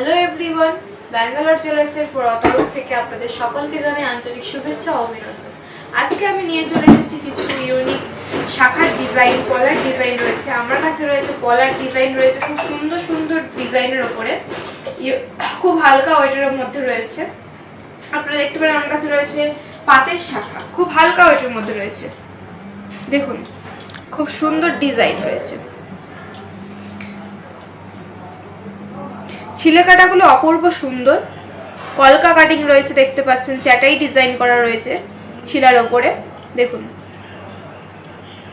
Hello everyone Bangalore জুয়েলার্সের তরফ থেকে আপনাদের সকলকে জানাই আন্তরিক শুভেচ্ছা ও অভিনন্দন। আজকে আমি নিয়ে চলে এসেছি কিছু ইউনিক শাখার ডিজাইন পলার ডিজাইন রয়েছে। আমার কাছে রয়েছে পলার ডিজাইন রয়েছে খুব সুন্দর সুন্দর ডিজাইনের ওপরে। ইয়ে- খুব হালকা ওয়েটের মধ্যে রয়েছে। আপনারা দেখতে পারেন আমার কাছে রয়েছে পাতের শাখা। খুব হালকা ওয়েটের মধ্যে রয়েছে। দেখুন, খুব সুন্দর ডিজাইন রয়েছে। ছিলে কাটাগুলো অপূর্ব সুন্দর। কলকা কাটিং রয়েছে, দেখতে পাচ্ছেন। চ্যাটাই ডিজাইন করা রয়েছে ছিলার ওপরে। দেখুন।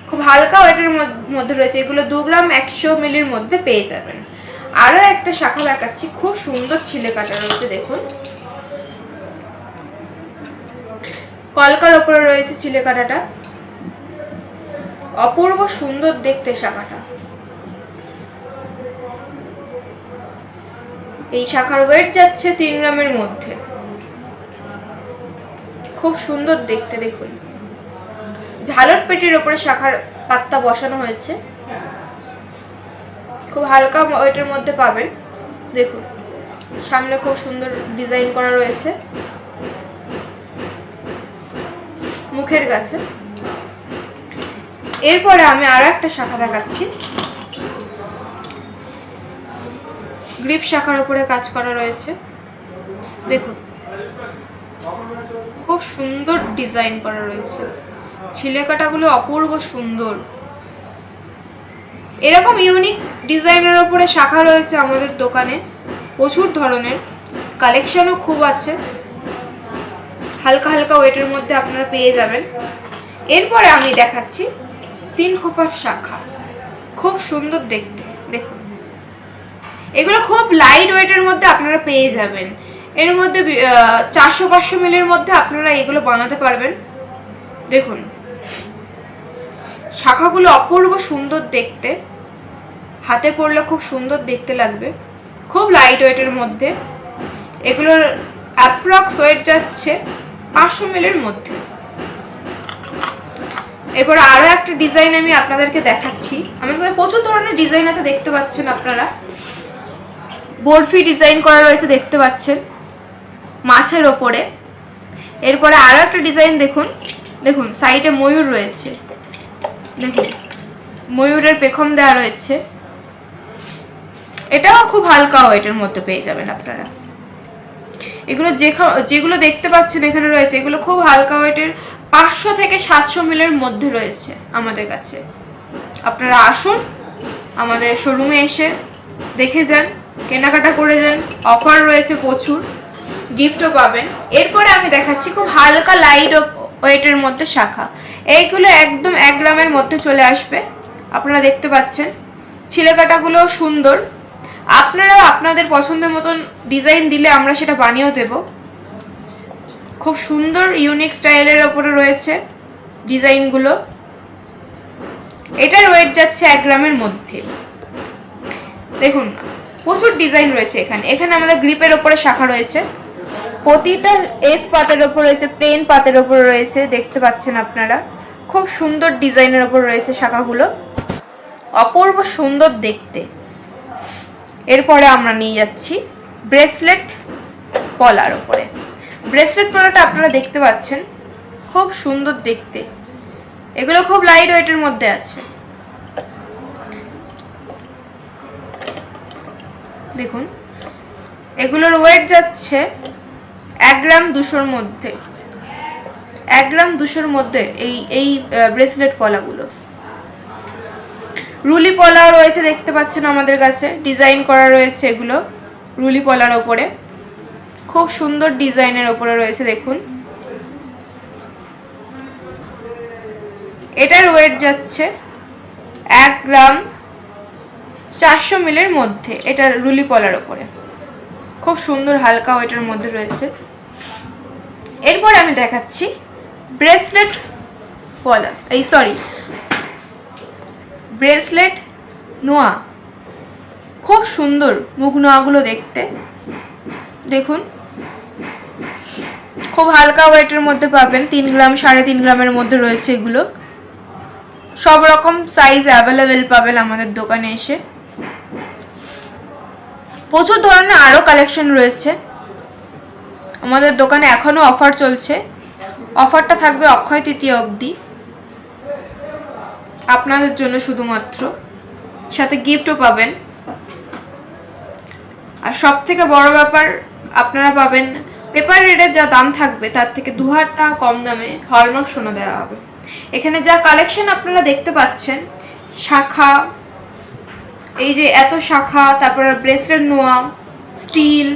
খুব হালকা ওয়েটের মধ্যে রয়েছে। এগুলো দু গ্রাম একশো মিলির মধ্যে পেয়ে যাবেন। আরও একটা শাখা দেখাচ্ছি। খুব সুন্দর ছিলে কাটা রয়েছে, দেখুন। কলকার ওপরে রয়েছে ছিলে কাটাটা অপূর্ব সুন্দর দেখতে শাখাটা। এই শাখার ওয়েট যাচ্ছে তিন গ্রামের মধ্যে। খুব সুন্দর দেখতে দেখুন। ঝালর পেটির ওপরে শাখার পাত্তা বসানো হয়েছে। খুব হালকা ওয়েটের মধ্যে পাবেন। দেখুন, সামনে খুব সুন্দর ডিজাইন করা রয়েছে। মুখের কাছে এরপরে আমি আরও একটা শাখা দেখাচ্ছি। গ্রিপ শাখার উপরে কাজ করা রয়েছে। দেখুন। খুব সুন্দর ডিজাইন করা রয়েছে। ছিলে কাটাগুলো অপূর্ব সুন্দর। এরকম ইউনিক ডিজাইনের ওপরে শাখা রয়েছে আমাদের দোকানে। প্রচুর ধরনের। কালেকশনও খুব আছে। হালকা হালকা ওয়েটের মধ্যে আপনারা পেয়ে যাবেন। এরপরে আমি দেখাচ্ছি তিন খোপার শাখা। খুব সুন্দর দেখতে। দেখুন। এগুলো খুব লাইট ওয়েটের মধ্যে আপনারা পেয়ে যাবেন। এর মধ্যে চারশো পাঁচশো মিলের মধ্যে আপনারা এগুলো বানাতে পারবেন। দেখুন। শাখাগুলো অপূর্ব সুন্দর দেখতে। হাতে পড়লে খুব সুন্দর দেখতে লাগবে। খুব লাইট ওয়েটের মধ্যে। এগুলোর অ্যাপ্রক্স ওয়েট যাচ্ছে পাঁচশো মিলের মধ্যে। এরপর আরও একটা ডিজাইন আমি আপনাদেরকে দেখাচ্ছি। কাছে প্রচুর ধরনের ডিজাইন আছে দেখতে পাচ্ছেন আপনারা। বরফি ডিজাইন করা রয়েছে, দেখতে পাচ্ছেন। মাছের ওপরে। এরপরে আরও একটা ডিজাইন দেখুন। দেখুন, সাইডে ময়ূর রয়েছে। দেখুন, ময়ূরের পেখম দেওয়া রয়েছে। এটাও খুব হালকা ওয়েটের মধ্যে পেয়ে যাবেন আপনারা। এগুলো যেগুলো দেখতে পাচ্ছেন এখানে রয়েছে, এগুলো খুব হালকা ওয়েটের, পাঁচশো থেকে সাতশো মিলের মধ্যে রয়েছে আমাদের কাছে। আপনারা আসুন, আমাদের শোরুমে এসে দেখে যান। কেনাকাটা করে যান। অফার রয়েছে প্রচুর। গিফটও পাবেন। এরপরে আমি দেখাচ্ছি খুব হালকা লাইট ওয়েটের মধ্যে শাখা। এইগুলো একদম এক গ্রামের মধ্যে চলে আসবে। আপনারা দেখতে পাচ্ছেন। ছিলেকাটাগুলো সুন্দর। আপনারাও আপনাদের পছন্দের মতন ডিজাইন দিলে আমরা সেটা বানিয়েও দেব। খুব সুন্দর ইউনিক স্টাইলের ওপরে রয়েছে ডিজাইনগুলো এটার ওয়েট যাচ্ছে এক গ্রামের মধ্যে। দেখুন প্রচুর ডিজাইন রয়েছে এখানে। এখানে আমাদের গ্রিপের ওপরে শাখা রয়েছে। প্রতিটা এস পাতের ওপর রয়েছে প্লেন পাতের ওপর রয়েছে, দেখতে পাচ্ছেন আপনারা। খুব সুন্দর ডিজাইনের ওপর রয়েছে শাখাগুলো। অপূর্ব সুন্দর দেখতে। এরপরে আমরা নিয়ে যাচ্ছি ব্রেসলেট পলার ওপরে। ব্রেসলেট পলাটা আপনারা দেখতে পাচ্ছেন। খুব সুন্দর দেখতে। এগুলো খুব লাইট ওয়েটের মধ্যে আছে। দেখুন। এগুলোর ওয়েট যাচ্ছে এক গ্রাম দুশোর মধ্যে। এক গ্রাম দুশোর মধ্যে এই এই ব্রেসলেট পলাগুলো। রুলি পলাও রয়েছে দেখতে পাচ্ছেন আমাদের কাছে। ডিজাইন করা রয়েছে এগুলো রুলি পলার ওপরে। খুব সুন্দর ডিজাইনের ওপরে রয়েছে দেখুন। এটার ওয়েট যাচ্ছে এক গ্রাম চারশো মিলের মধ্যে এটা রুলি পলার ওপরে। খুব সুন্দর হালকা ওয়েটের মধ্যে রয়েছে। এরপর আমি দেখাচ্ছি ব্রেসলেট পলা এই সরি ব্রেসলেট নোয়া। খুব সুন্দর মুখ নোয়াগুলো দেখতে। দেখুন। খুব হালকা ওয়েটের মধ্যে পাবেন, তিন গ্রাম, সাড়ে তিন গ্রামের মধ্যে রয়েছে এগুলো। সব রকম সাইজ অ্যাভেলেবেল পাবেন আমাদের দোকানে এসে। প্রচুর ধরনের আরও কালেকশন রয়েছে। আমাদের দোকানে এখনও অফার চলছে। অফারটা থাকবে অক্ষয় তৃতীয় অবধি। আপনাদের জন্য শুধুমাত্র। সাথে গিফটও পাবেন। আর সব থেকে বড় ব্যাপার, আপনারা পাবেন পেপার রেটের যা দাম থাকবে, তার থেকে দু হাজার টাকা কম দামে হলমার্ক সোনা দেওয়া হবে। এখানে যা কালেকশন আপনারা দেখতে পাচ্ছেন, শাখা এই যে এত শাখা, তারপর ব্রেসলেট নোয়া স্টিল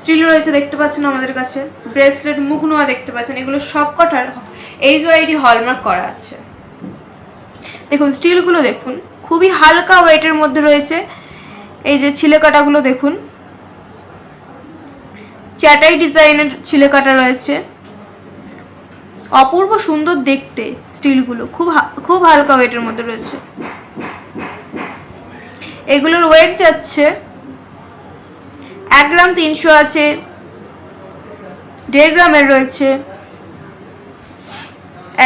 স্টিল রয়েছে দেখতে পাচ্ছেন আমাদের কাছে ব্রেসলেট মুখ নোয়া দেখতে পাচ্ছেন, এগুলো সব কটার এইচ ওয়াইডি হলমার্ক করা আছে। দেখুন স্টিলগুলো দেখুন, খুবই হালকা ওয়েটের মধ্যে রয়েছে, এই যে ছিলে কাটাগুলো দেখুন। চ্যাটাই ডিজাইনের ছিলে কাটা রয়েছে। অপূর্ব সুন্দর দেখতে স্টিলগুলো খুব খুব হালকা ওয়েটের মধ্যে রয়েছে। এগুলোর ওয়েট যাচ্ছে এক গ্রাম তিনশো আছে, দেড় গ্রামের রয়েছে,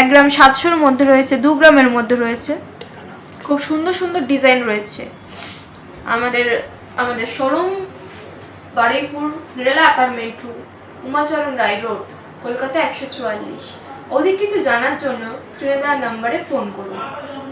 এক গ্রাম সাতশোর মধ্যে রয়েছে, দু গ্রামের মধ্যে রয়েছে। খুব সুন্দর সুন্দর ডিজাইন রয়েছে। আমাদের আমাদের showroom Baruipur, Nirala apartment two Umacharan Roy road Kolkata একশো চুয়াল্লিশ। অধিক কিছু জানার জন্য স্ক্রিনে দেওয়ার নাম্বারে ফোন করুন।